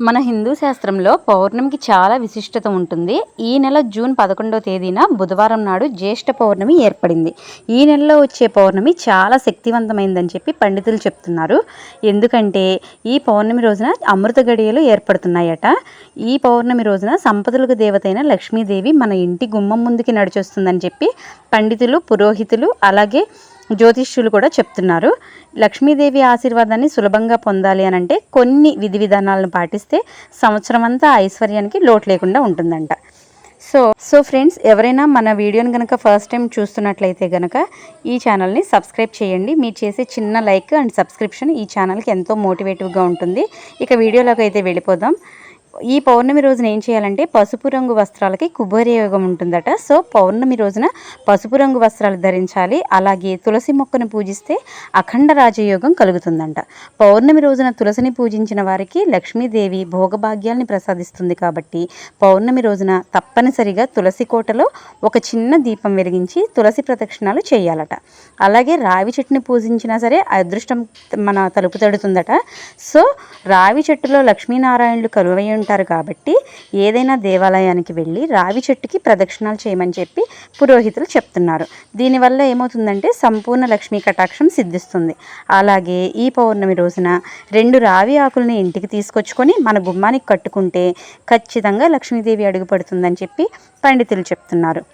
మన హిందూ శాస్త్రంలో పౌర్ణమికి చాలా విశిష్టత ఉంటుంది. ఈ నెల జూన్ పదకొండవ తేదీన బుధవారం నాడు జ్యేష్ఠ పౌర్ణమి ఏర్పడింది. ఈ నెలలో వచ్చే పౌర్ణమి చాలా శక్తివంతమైందని చెప్పి పండితులు చెప్తున్నారు. ఎందుకంటే ఈ పౌర్ణమి రోజున అమృత గడియలు ఏర్పడుతున్నాయట. ఈ పౌర్ణమి రోజున సంపదలకు దేవతైన లక్ష్మీదేవి మన ఇంటి గుమ్మం ముందుకి నడిచొస్తుందని చెప్పి పండితులు పురోహితులు అలాగే జ్యోతిష్యులు కూడా చెప్తున్నారు. లక్ష్మీదేవి ఆశీర్వాదాన్ని సులభంగా పొందాలి అని అంటే కొన్ని విధి విధానాలను పాటిస్తే సంవత్సరం అంతా ఐశ్వర్యానికి లోటు లేకుండా ఉంటుందంట. సో సో ఫ్రెండ్స్ ఎవరైనా మన వీడియోని కనుక ఫస్ట్ టైం చూస్తున్నట్లయితే కనుక ఈ ఛానల్ని సబ్స్క్రైబ్ చేయండి. మీరు చేసే చిన్న లైక్ అండ్ సబ్స్క్రిప్షన్ ఈ ఛానల్కి ఎంతో మోటివేటివ్గా ఉంటుంది. ఇక వీడియోలోకి అయితే వెళ్ళిపోదాం. ఈ పౌర్ణమి రోజున ఏం చేయాలంటే పసుపు రంగు వస్త్రాలకి కుబేరయోగం ఉంటుందట. సో పౌర్ణమి రోజున పసుపు రంగు వస్త్రాలు ధరించాలి. అలాగే తులసి మొక్కను పూజిస్తే అఖండ రాజయోగం కలుగుతుందంట. పౌర్ణమి రోజున తులసిని పూజించిన వారికి లక్ష్మీదేవి భోగభాగ్యాల్ని ప్రసాదిస్తుంది కాబట్టి పౌర్ణమి రోజున తప్పనిసరిగా తులసి కోటలో ఒక చిన్న దీపం వెలిగించి తులసి ప్రదక్షిణాలు చేయాలట. అలాగే రావి చెట్టుని పూజించినా సరే అదృష్టం మన తలుపు తడుతుందట. సో రావి చెట్టులో లక్ష్మీనారాయణులు కలువై ఉంటారు కాబట్టి ఏదైనా దేవాలయానికి వెళ్ళి రావి చెట్టుకి ప్రదక్షిణాలు చేయమని చెప్పి పురోహితులు చెప్తున్నారు. దీనివల్ల ఏమవుతుందంటే సంపూర్ణ లక్ష్మీ కటాక్షం సిద్ధిస్తుంది. అలాగే ఈ పౌర్ణమి రోజున రెండు రావి ఆకుల్ని ఇంటికి తీసుకొచ్చుకొని మన గుమ్మానికి కట్టుకుంటే ఖచ్చితంగా లక్ష్మీదేవి అడుగుపడుతుందని చెప్పి పండితులు చెప్తున్నారు.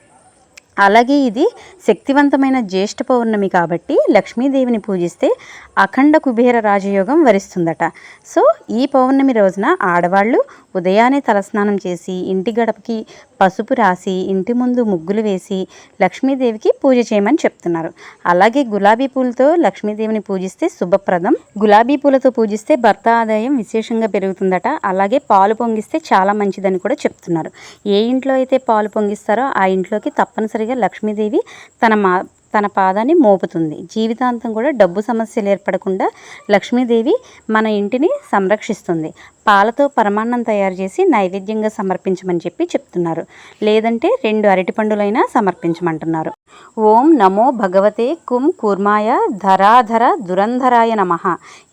అలాగే ఇది శక్తివంతమైన జ్యేష్ఠ పౌర్ణమి కాబట్టి లక్ష్మీదేవిని పూజిస్తే అఖండ కుబేర రాజయోగం వరిస్తుందట. సో ఈ పౌర్ణమి రోజున ఆడవాళ్ళు ఉదయాన్నే తలస్నానం చేసి ఇంటి గడపకి పసుపు రాసి ఇంటి ముందు ముగ్గులు వేసి లక్ష్మీదేవికి పూజ చేయమని చెప్తున్నారు. అలాగే గులాబీ పూలతో లక్ష్మీదేవిని పూజిస్తే శుభప్రదం. గులాబీ పూలతో పూజిస్తే భర్త ఆదాయం విశేషంగా పెరుగుతుందట. అలాగే పాలు పొంగిస్తే చాలా మంచిదని కూడా చెప్తున్నారు. ఏ ఇంట్లో అయితే పాలు పొంగిస్తారో ఆ ఇంట్లోకి తప్పనిసరిగా లక్ష్మీదేవి తన మా తన పాదాన్ని మోపుతుంది. జీవితాంతం కూడా డబ్బు సమస్యలు ఏర్పడకుండా లక్ష్మీదేవి మన ఇంటిని సంరక్షిస్తుంది. పాలతో పరమాన్నం తయారు చేసి నైవేద్యంగా సమర్పించమని చెప్పి చెప్తున్నారు. లేదంటే రెండు అరటిపండులైనా సమర్పించమంటున్నారు. ఓం నమో భగవతే కుం కూర్మాయ ధరాధర దురంధరాయ నమ.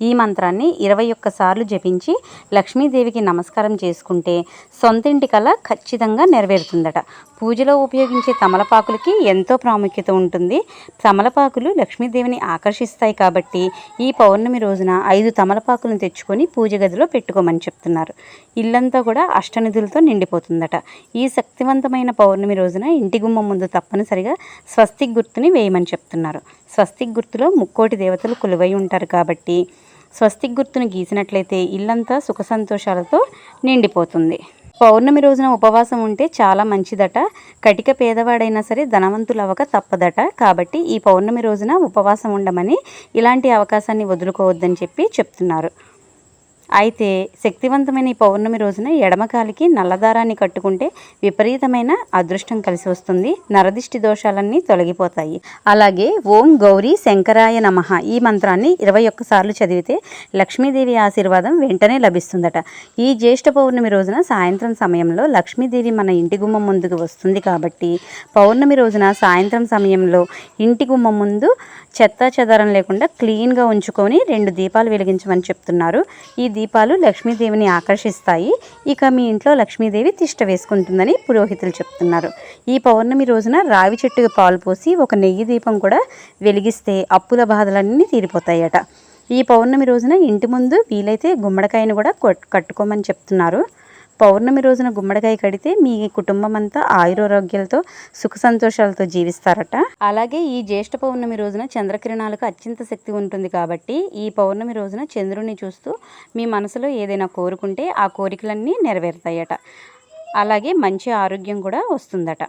ఈ మంత్రాన్ని ఇరవై ఒక్కసార్లు జపించి లక్ష్మీదేవికి నమస్కారం చేసుకుంటే సొంతింటి కళ ఖచ్చితంగా నెరవేరుతుందట. పూజలో ఉపయోగించే తమలపాకులకి ఎంతో ప్రాముఖ్యత ఉంటుంది. తమలపాకులు లక్ష్మీదేవిని ఆకర్షిస్తాయి కాబట్టి ఈ పౌర్ణమి రోజున ఐదు తమలపాకులను తెచ్చుకొని పూజ గదిలో పెట్టుకోమని చెప్తున్నారు. ఇల్లంతా కూడా అష్టనిధులతో నిండిపోతుందట. ఈ శక్తివంతమైన పౌర్ణమి రోజున ఇంటి గుమ్మం ముందు తప్పనిసరిగా స్వస్తిక్ గుర్తుని వేయమని చెప్తున్నారు. స్వస్తిక్ గుర్తులో ముక్కోటి దేవతలు కొలువై ఉంటారు కాబట్టి స్వస్తిక్ గుర్తును గీసినట్లయితే ఇల్లంతా సుఖ సంతోషాలతో నిండిపోతుంది. పౌర్ణమి రోజున ఉపవాసం ఉంటే చాలా మంచిదట. కటిక పేదవాడైనా సరే ధనవంతులు అవ్వక తప్పదట. కాబట్టి ఈ పౌర్ణమి రోజున ఉపవాసం ఉండమని ఇలాంటి అవకాశాన్ని వదులుకోవద్దని చెప్పి చెప్తున్నారు. అయితే శక్తివంతమైన ఈ పౌర్ణమి రోజున ఎడమకాలికి నల్లదారాన్ని కట్టుకుంటే విపరీతమైన అదృష్టం కలిసి వస్తుంది. నరదిష్టి దోషాలన్నీ తొలగిపోతాయి. అలాగే ఓం గౌరీ శంకరాయ నమ ఈ మంత్రాన్ని ఇరవై ఒక్కసార్లు చదివితే లక్ష్మీదేవి ఆశీర్వాదం వెంటనే లభిస్తుందట. ఈ జ్యేష్ఠ పౌర్ణమి రోజున సాయంత్రం సమయంలో లక్ష్మీదేవి మన ఇంటి గుమ్మం ముందుకు వస్తుంది కాబట్టి పౌర్ణమి రోజున సాయంత్రం సమయంలో ఇంటి గుమ్మం ముందు చెత్త చెదరం లేకుండా క్లీన్గా ఉంచుకొని రెండు దీపాలు వెలిగించమని చెప్తున్నారు. ఈ దీపాలు లక్ష్మీదేవిని ఆకర్షిస్తాయి. ఇక మీ ఇంట్లో లక్ష్మీదేవి తిష్ట వేసుకుంటుందని పురోహితులు చెప్తున్నారు. ఈ పౌర్ణమి రోజున రావి చెట్టుకు పాలు పోసి ఒక నెయ్యి దీపం కూడా వెలిగిస్తే అప్పుల బాధలన్నీ తీరిపోతాయట. ఈ పౌర్ణమి రోజున ఇంటి ముందు వీలైతే గుమ్మడికాయను కూడా కట్టుకోమని చెప్తున్నారు. పౌర్ణమి రోజున గుమ్మడికాయ కడితే మీ కుటుంబం అంతా ఆయురారోగ్యాలతో సుఖ సంతోషాలతో జీవిస్తారట. అలాగే ఈ జ్యేష్ఠ పౌర్ణమి రోజున చంద్రకిరణాలకు అత్యంత శక్తి ఉంటుంది కాబట్టి ఈ పౌర్ణమి రోజున చంద్రుని చూస్తూ మీ మనసులో ఏదైనా కోరుకుంటే ఆ కోరికలన్నీ నెరవేరుతాయట. అలాగే మంచి ఆరోగ్యం కూడా వస్తుందట.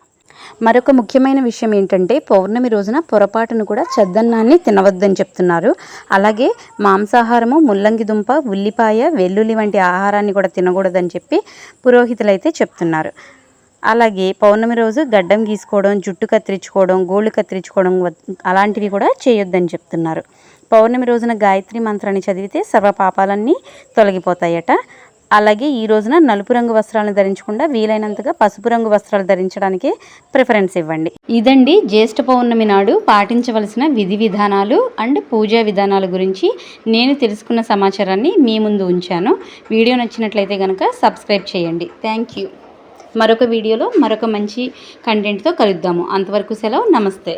మరొక ముఖ్యమైన విషయం ఏంటంటే పౌర్ణమి రోజున పొరపాటును కూడా చద్దన్నాన్ని తినవద్దని చెప్తున్నారు. అలాగే మాంసాహారము ముల్లంగి దుంప ఉల్లిపాయ వెల్లుల్లి వంటి ఆహారాన్ని కూడా తినకూడదని చెప్పి పురోహితులు అయితే చెప్తున్నారు. అలాగే పౌర్ణమి రోజు గడ్డం గీసుకోవడం జుట్టు కత్తిరించుకోవడం గోళ్ళు కత్తిరించుకోవడం అలాంటివి కూడా చేయొద్దని చెప్తున్నారు. పౌర్ణమి రోజున గాయత్రి మంత్రాన్ని చదివితే సర్వ పాపాలన్నీ తొలగిపోతాయట. అలాగే ఈ రోజున నలుపు రంగు వస్త్రాలను ధరించకుండా వీలైనంతగా పసుపు రంగు వస్త్రాలు ధరించడానికి ప్రిఫరెన్స్ ఇవ్వండి. ఇదండి జ్యేష్ఠ పౌర్ణమి నాడు పాటించవలసిన విధి విధానాలు అండ్ పూజా విధానాల గురించి నేను తెలుసుకున్న సమాచారాన్ని మీ ముందు ఉంచాను. వీడియో నచ్చినట్లయితే కనుక సబ్స్క్రైబ్ చేయండి. Thank you. మరొక వీడియోలో మరొక మంచి కంటెంట్తో కలుద్దాము. అంతవరకు సెలవు. నమస్తే.